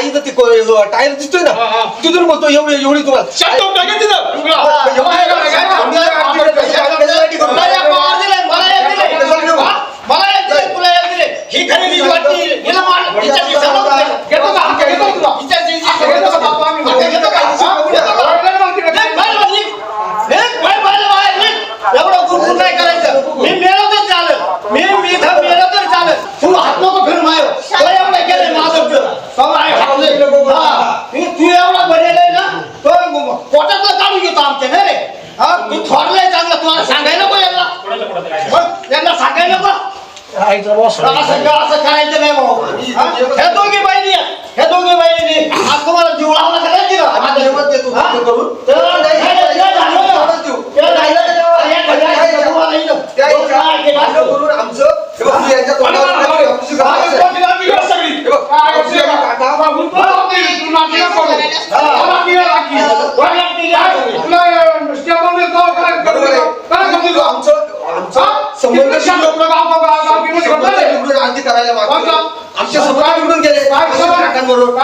आईचं ते टायर दिसतोय हा, हा. ना तिथून बोलतो एवढी एवढी तुम्हाला शांत टाकेल तिथं उघडा. एवढी- मला एक पवार दिले, मला एक दिले. हा? मला एक दिले, तुला एक दिले. ही खरेदी वाटली. हिला मार. हिच्या खिशात नको दिलं. घेतो का? घेतो तुला. हिच्या खिशात घेतो का बापू आम्ही? घेतो का? घेतो का? हा? ओरडलं ना मग तिकडे. निघ, बाहेर बघ, निघ. निघ, बाहेर, बाहेर, बाहेर, निघ. एवढं गुणगुण नाही करायचं मी मेलो तर चालेल मी मी इथं मेलो तर चालेल तू हात नको फिर मायो तुला एवढं केलंय माझं फिर. तो आहे हात. हा. तू तू एवढा बनेल आहे ना तो पोटातलं काढून घेतो आमच्या नाही रे हा तू थोरलंय चांगलं तुम्हाला सांगायला नको यांना मग यांना सांगायला नको असं असं करायचं नाही भाऊ? हा? ह्या दोघी बहिणी आहेत. ह्या दोघी बहिणी. आज तुम्हाला जीव लावला करायची ना आम्हाला जेवण देतो, हा? करून. तर नाही, नाही, नाही, झालं ना. ते राहिलं तर या घड्याळाचं तुम्हाला इथं. त्या तो काय केलं असं असं? करून आमचं हे बघ, तू यांच्या तोंडावर नाही, आमची गावात आहे. हे बघ, आमची काका- बरोबर आहे. तू आमचं आमचं संबंध निवडून करायला मागतो. आमच्यासमोर निवडून गेले. काकांबरोबर.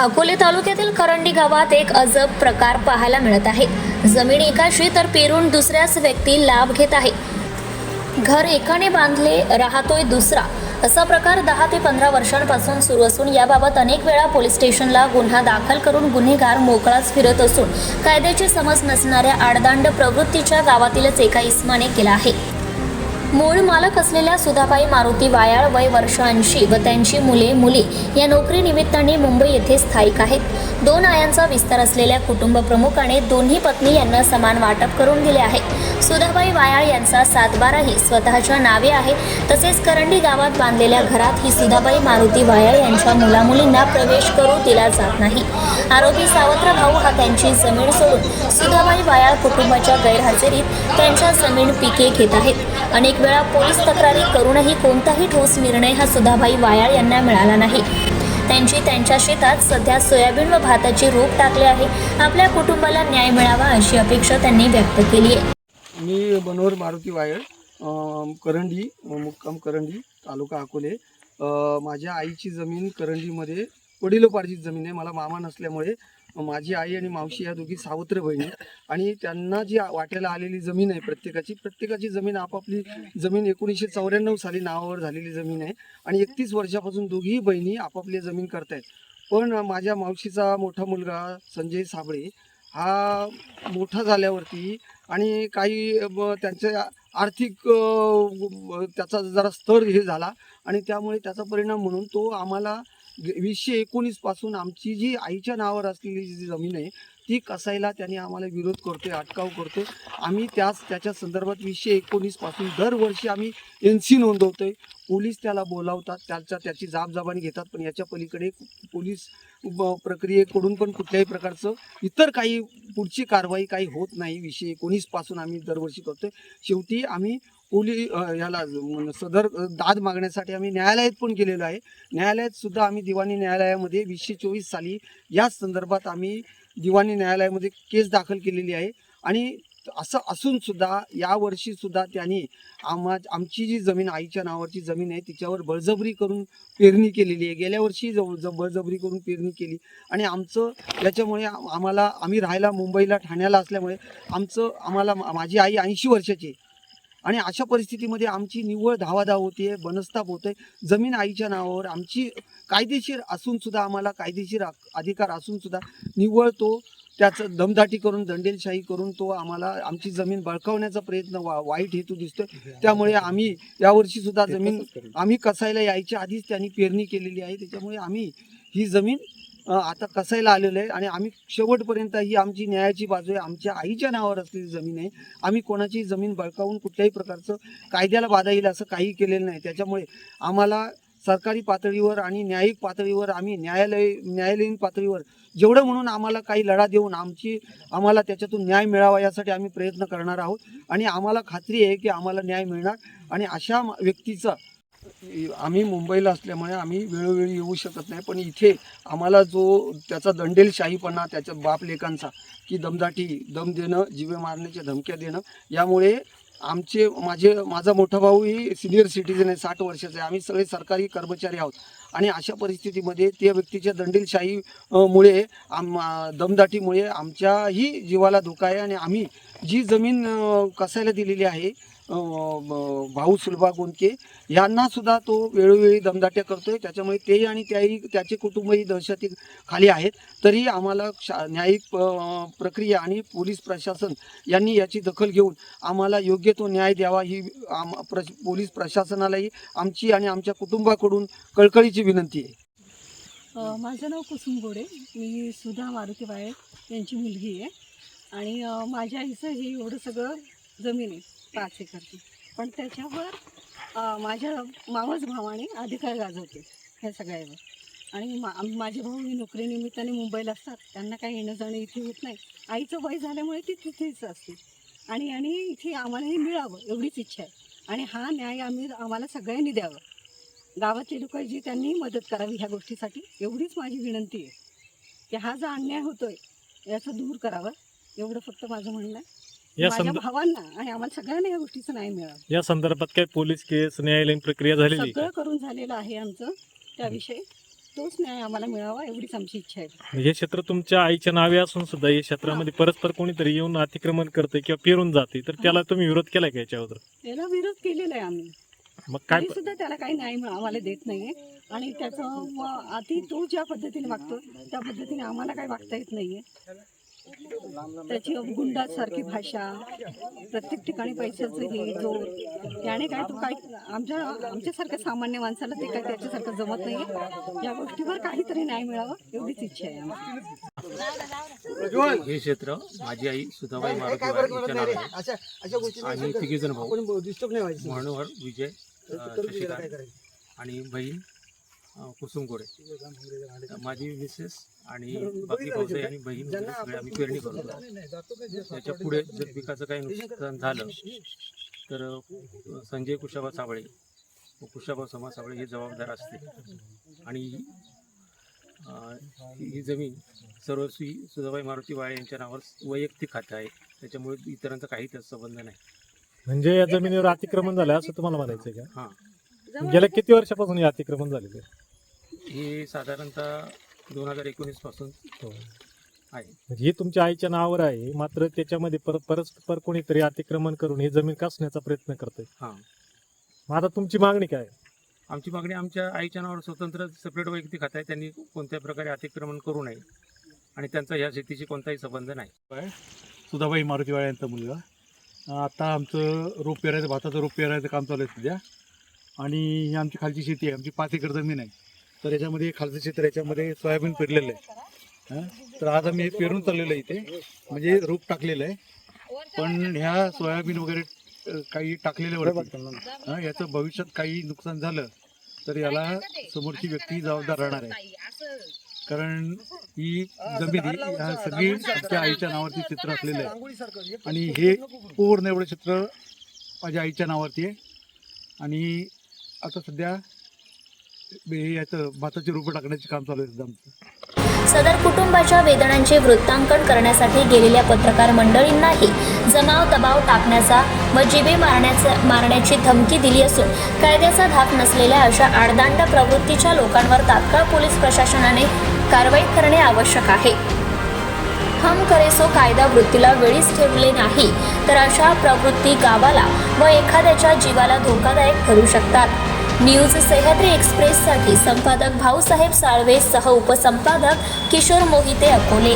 अकोले तालुक्यातील करंडी गावात एक अजब प्रकार पाहायला मिळत आहे. जमीन एकाशी तर पेरून दुसऱ्याच व्यक्ती लाभ घेत आहे. घर एकाने बांधले राहतोय दुसरा. असा प्रकार दहा ते पंधरा वर्षांपासून सुरू असून याबाबत अनेक वेळा पोलीस स्टेशनला गुन्हा दाखल करून गुन्हेगार मोकळाच फिरत असून कायद्याची समज नसणाऱ्या आडदांड प्रवृत्तीच्या गावातीलच एका इस्माने केला आहे. मूळ मालक असलेल्या सुधाबाई मारुती वायाळ वय वर्ष ऐंशी व त्यांची मुले मुली या नोकरीनिमित्ताने मुंबई येथे स्थायिक आहेत. दोन आयांचा विस्तार असलेल्या कुटुंब प्रमुखाने दोन्ही पत्नी यांना समान वाटप करून दिले आहे. सुधाबाई वायाळ यांचा सातबाराही स्वतःच्या नावे आहे. तसेच करंडी गावात बांधलेल्या घरात ही सुधाबाई मारुती वायाळ यांच्या मुलामुलींना प्रवेश करू दिला जात नाही. आरोपी सावत्र भाऊ हा त्यांची जमीन सोडून सुधाबाई वायाळ कुटुंबाच्या गैरहजेरीत त्यांच्या जमीन पिके घेत आहेत. अनेक वेळा पोलीस तक्रारी करूनही कोणताही ठोस निर्णय हा सुधाबाई वायाळ यांना मिळाला नाही. त्यांची त्यांच्या शेतात सध्या सोयाबीन व भाताची रोप टाकले आहे. आपल्या कुटुंबाला न्याय मिळावा अशी अपेक्षा त्यांनी व्यक्त केली आहे. मी मनोहर मारुती वायळ करंडी मुक्काम करंडी तालुका अकोले. माझ्या आईची जमीन करंडीमध्ये वडिलोपार्जित जमीन आहे. मला मामा नसल्यामुळे माझी आई आणि मावशी या दोघी सावत्र बहिणी आणि त्यांना जी वाट्याला आलेली जमीन आहे प्रत्येकाची प्रत्येकाची जमीन आपापली जमीन एकोणीसशे चौऱ्याण्णव साली नावावर झालेली जमीन आहे. आणि एकतीस वर्षापासून दोघीही बहिणी आपापली जमीन करतायत. पण माझ्या मावशीचा मोठा मुलगा संजय साबळे हा मोठा झाल्यावरती आणि काही म, त्यांच्या आर्थिक त्याचा जरा स्तर हे झाला. आणि त्यामुळे त्याचा परिणाम म्हणून तो आम्हाला वीसशे एकोणीसपासून आमची जी आईच्या नावावर असलेली जी जमीन आहे ती कसायला त्यांनी आम्हाला विरोध करतोय अटकाव करतोय. आम्ही त्याच त्याच्या संदर्भात वीसशे एकोणीसपासून दरवर्षी आम्ही एन सी नोंदवतोय. पोलीस त्याला बोलावतात त्याचा त्याची जाबजाबानी घेतात पण याच्या पलीकडे पोलीस ब- प्रक्रियेकडून पण कुठल्याही प्रकारचं इतर काही पुढची कारवाई काही होत नाही. विषय एकोणीसपासून आम्ही दरवर्षी करतोय. शेवटी आम्ही पोली याला सदर दाद मागण्यासाठी आम्ही न्यायालयात पण गेलेलो आहे. न्यायालयात सुद्धा आम्ही दिवाणी न्यायालयामध्ये वीसशे चोवीस साली याच संदर्भात आम्ही दिवाणी न्यायालयामध्ये केस दाखल केलेली आहे. आणि असं असून सुद्धा यावर्षी सुद्धा त्यांनी आम्हा आमची जी जमीन आईच्या नावावरची जमीन आहे तिच्यावर बळजबरी करून पेरणी केलेली आहे. गेल्या वर्षी जवळ ज बळजबरी करून पेरणी केली. आणि आमचं याच्यामुळे आम्हाला आम्ही राहायला मुंबईला ठाण्याला असल्यामुळे आमचं आम्हाला मा- माझी आई ऐंशी वर्षाची आहे. आणि अशा परिस्थितीमध्ये आमची निव्वळ धावाधाव होते बनस्ताप होते जमीन आईच्या नावावर आमची कायदेशीर असून सुद्धा आम्हाला कायदेशीर अधिकार असून सुद्धा निव्वळ तो त्याचं दमदाटी करून दंडेलशाही करून तो आम्हाला आमची जमीन बळकावण्याचा प्रयत्न वा वाईट हेतू दिसतोय. त्यामुळे आम्ही यावर्षी सुद्धा जमीन आम्ही कसायला यायच्या आधीच त्यांनी पेरणी केलेली आहे. त्याच्यामुळे आम्ही ही जमीन आता कसायला आलेलं आहे आणि आम्ही शेवटपर्यंत ही आमची न्यायाची बाजू आहे आमच्या आईच्या नावावर असलेली जमीन आहे. आम्ही कोणाची जमीन बळकावून कुठल्याही प्रकारचं कायद्याला बाधा येईल असं काही केलेलं नाही. त्याच्यामुळे आम्हाला सरकारी पातळीवर आणि न्यायिक पातळीवर आम्ही न्यायालय न्यायालयीन पातळीवर जेवढं म्हणून आम्हाला काही लढा देऊन आमची आम्हाला त्याच्यातून न्याय मिळावा यासाठी आम्ही प्रयत्न करणार आहोत. आणि आम्हाला खात्री आहे की आम्हाला न्याय मिळणार. आणि अशा म- व्यक्तीचं आम्ही मुंबईला असल्यामुळे आम्ही वेळोवेळी येऊ शकत नाही पण इथे आम्हाला जो त्याचा दंडेलशाहीपणा त्याच्या बापलेखांचा की दमदाटी दम देणं जीवे मारण्याच्या धमक्या देणं यामुळे आमचे माझे माझा मोठा भाऊही सिनियर सिटीजन आहे साठ वर्षाचा आहे. आम्ही सगळे सरकारी कर्मचारी आहोत. आणि अशा परिस्थितीमध्ये त्या व्यक्तीच्या दंडेलशाहीमुळे आम दमदाटीमुळे आमच्याही जीवाला धोका आहे. आणि आम्ही जी जमीन कसायला दिलेली आहे भाऊ सुलभा गोंदके यांना सुद्धा तो वेळोवेळी दमदाट्या करतोय. त्याच्यामुळे तेही आणि त्याही त्याचे कुटुंबही दहशती खाली आहेत. तरी आम्हाला शा न्यायिक प्रक्रिया आणि पोलीस प्रशासन यांनी याची दखल घेऊन आम्हाला योग्य तो न्याय द्यावा ही आम प्र पोलीस प्रशासनालाही आमची आणि आमच्या कुटुंबाकडून कळकळीची विनंती आहे. माझं नाव कुसुम गोडे. मी सुधा मारुती बाळे यांची मुलगी आहे. आणि माझ्या आईचं हे एवढं सगळं जमीन आहे. पाच एकरची पण त्याच्यावर माझ्या मावस भावाने अधिकार गाजवते ह्या सगळ्यावर. आणि मा माझे भाऊ ही नोकरीनिमित्ताने मुंबईला असतात. त्यांना काही येणं जाणं इथे होत नाही. आईचं वय झाल्यामुळे ती तिथेच असते. आणि आणि इथे आम्हाला हे मिळावं एवढीच इच्छा आहे. आणि हा न्याय आम्ही आम्हाला सगळ्यांनी द्यावा. गावातली लोक जी त्यांनी मदत करावी ह्या गोष्टीसाठी एवढीच माझी विनंती आहे. की हा जो अन्याय होतोय याचं दूर करावं. एवढं फक्त माझं म्हणणं आहे. या माझ्या संद भावांना आणि आम्हाला सगळ्यांना या गोष्टीचं न्याय मिळावं या संदर्भात काय पोलीस केस न्यायालयीन प्रक्रिया झालेली आहे सगळं? करून झालेलं आहे आमचं त्याविषयी तोच न्याय आम्हाला मिळावा एवढीच आमची इच्छा आहे. हे क्षेत्र तुमच्या आईच्या नावे असून सुद्धा या क्षेत्रामध्ये परस्पर कोणीतरी येऊन अतिक्रमण करते किंवा पेरून जाते तर त्याला तुम्ही विरोध केलाय का याच्या अगोदर याला विरोध केलेला आहे आम्ही. मग काय तरी सुद्धा त्याला काही न्याय मिळ- आम्हाला देत नाहीये. आणि त्याचं म- आधी तो ज्या पद्धतीने वागतो त्या पद्धतीने आम्हाला काही वागता येत नाहीये. त्याची गुंडासारखी भाषा प्रत्येक ठिकाणी पैशाचं हे जोर याने काय तो काय आमच्या आमच्यासारख्या सामान्य माणसाला ते काय त्याच्यासारखं जमत नाहीये. या गोष्टीवर काहीतरी न्याय मिळावा एवढीच इच्छा आहे हे क्षेत्र माझी आई सुधाबाई मारुती भाऊ. नाही व्हायचं. मनोहर विजय आणि बहीण अ, कुसुम गोडे माझी मिसेस आणि बाकी भाऊजाई आणि बहीण सगळे आम्ही पेरणी करतो. त्याच्या पुढे जर पिकाचं काही नुकसान झालं तर संजय कुशाबा साबळे व कुशाबा समा साबळे हे जबाबदार असतील आणि ही जमीन सर्वस्वी सुधाबाई मारुती वाळे यांच्या नावावर वैयक्तिक खातं आहे. त्याच्यामुळे इतरांचा काही त्याचा संबंध नाही. म्हणजे या जमिनीवर अतिक्रमण झालं असं तुम्हाला म्हणायचंय का? हां. गेल्या किती वर्षापासून हे अतिक्रमण झालेलं आहे? हे साधारणतः दोन हजार एकोणीसपासून हो. आहे. म्हणजे हे तुमच्या आईच्या नावावर आहे मात्र त्याच्यामध्ये पर परस्पर कोणीतरी अतिक्रमण करून ही जमीन कसण्याचा प्रयत्न करतोय. हां. मग आता तुमची मागणी काय? आहे? आमची मागणी आमच्या आईच्या नावावर स्वतंत्र सेपरेट वैयक्तिक खातं आहे त्यांनी कोणत्या प्रकारे अतिक्रमण करू नये आणि त्यांचा ह्या शेतीशी कोणताही संबंध नाही. सुधाबाई मारुतीवाळे यांचा मुलगा. आता आमचं रोप पेरायचं भाताचं रोप पेरायचं काम चालू आहे सध्या. आणि ही आमची खालची शेती आहे आमची पाच एकर जमीन आहे. तर याच्यामध्ये खालचं क्षेत्र याच्यामध्ये सोयाबीन पेरलेलं आहे. हां? तर आज आम्ही हे पेरून चाललेलं आहे इथे. म्हणजे रोप टाकलेलं आहे. पण ह्या सोयाबीन वगैरे काही काही टाकलेल्यावरती हं, याचं भविष्यात काही नुकसान झालं तर याला समोरची व्यक्ती जबाबदार राहणार आहे. कारण ही जमीन ह्या सगळी आमच्या आईच्या नावावरती चित्र असलेलं आहे. आणि हे पूर्ण एवढं चित्र माझ्या आईच्या नावावरती आहे. आणि आता सध्या याचं भाताची रोपं टाकण्याचे काम चालू आहे आमचं. सदर कुटुंबाच्या वेदनांचे वृत्तांकन करण्यासाठी गेलेल्या पत्रकार मंडळींनाही जमाव दबाव टाकण्याचा व जिबे मारण्याचा मारण्याची धमकी दिली असून कायद्याचा धाक नसलेल्या अशा आडदांड प्रवृत्तीच्या लोकांवर तात्काळ पोलीस प्रशासनाने कारवाई करणे आवश्यक आहे. हम करेसो कायदा वृत्तीला वेळीच ठेवले नाही तर अशा प्रवृत्ती गावाला व एखाद्याच्या जीवाला धोकादायक ठरू शकतात. न्यूज सह्याद्री एक्सप्रेससाठी संपादक भाऊसाहेब साळवे सह उपसंपादक किशोर मोहिते अकोले.